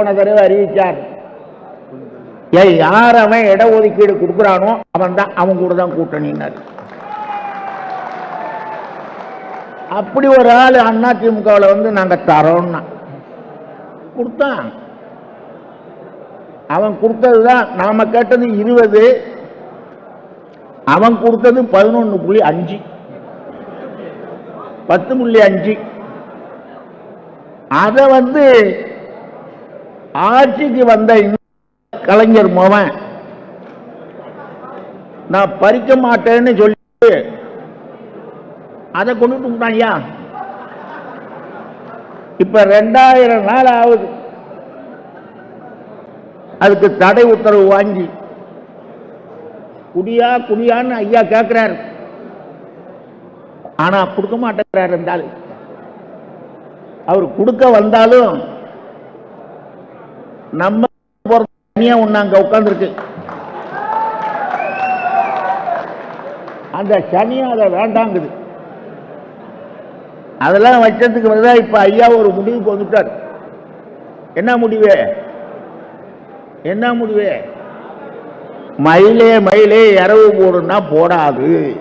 போன அறிவிச்சார். யார் அவன் இடஒதுக்கீடு கொடுக்குறானோ அவன் தான் அவன் கூட தான் கூட்டணினார் அப்படி ஒரு ஆள் அண்ணா திமுகவில் வந்து நாங்க தரோம்னா கொடுத்தான் அவன் கொடுத்தது தான் நாம கேட்டது இருபது. அவன் கொடுத்தது பதினொன்று புள்ளி அஞ்சு. பத்து புள்ளி அஞ்சு. அதை வந்து ஆட்சிக்கு வந்த கலைஞர் மோவன் நான் பறிக்க மாட்டேன்னு சொல்லி அதை கொண்டுட்டு விட்டான் ஐயா இப்ப ரெண்டாயிரம் நாள் ஆகுது. அதுக்கு தடை உத்தரவு வாங்கி குடியா குடியான்னு ஐயா கேட்கிறார் ஆனா கொடுக்க மாட்டேங்கிறார் இருந்தாலும் அவர் கொடுக்க வந்தாலும் நம்ம தனியா ஒண்ணு அங்கே உட்கார்ந்துருக்கு. அந்த சனியா அதை வேண்டாங்குது. அதெல்லாம் வச்சதுக்கு பதிலாக இப்ப ஐயா ஒரு முடிவுக்கு வந்துட்டார். என்ன முடிவு? என்ன முடிவு? மயிலே மயிலே இரவு போடுன்னா போடாது.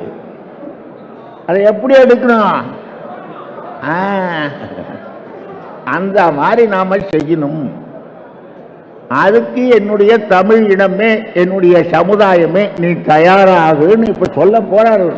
அதை எப்படி எடுக்கணும்? ஆ, அந்த மாதிரி நாம செய்யணும். அதுக்கு என்னுடைய தமிழ் இனமே என்னுடைய சமுதாயமே நீ தயாராகுன்னு இப்ப சொல்ல போறாரு